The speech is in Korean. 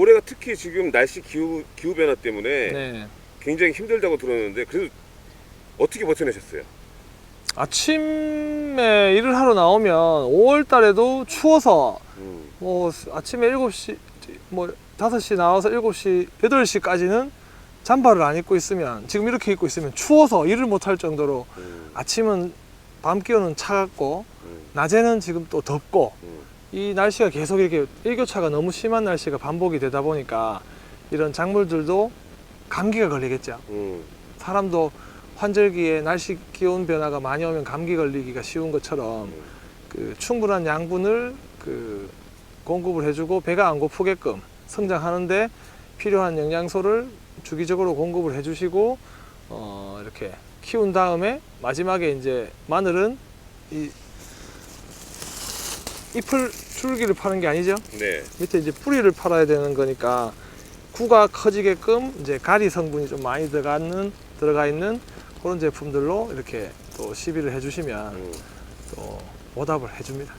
올해가 특히 지금 날씨 기후 기후 변화 때문에 네. 굉장히 힘들다고 들었는데 그래도 어떻게 버텨내셨어요? 아침에 일을 하러 나오면 5월 달에도 추워서 음, 뭐 아침에 7시 뭐 5시 나와서 7시 8시까지는 잠바를 안 입고 있으면 지금 이렇게 입고 있으면 추워서 일을 못 할 정도로 음, 아침은 밤 기온은 차갑고 음, 낮에는 지금 또 덥고 음. 이 날씨가 계속 이렇게 일교차가 너무 심한 날씨가 반복이 되다 보니까 이런 작물들도 감기가 걸리겠죠. 음, 사람도 환절기에 날씨 기온 변화가 많이 오면 감기 걸리기가 쉬운 것처럼 그 충분한 양분을 그 공급을 해주고 배가 안 고프게끔 성장하는데 필요한 영양소를 주기적으로 공급을 해주시고 어 이렇게 키운 다음에 마지막에 이제 마늘은 이 잎을 줄기를 파는 게 아니죠. 네. 밑에 이제 뿌리를 팔아야 되는 거니까 구가 커지게끔 이제 가리 성분이 좀 많이 들어가는 들어가 있는 그런 제품들로 이렇게 또 시비를 해주시면 음. 또 보답을 해줍니다.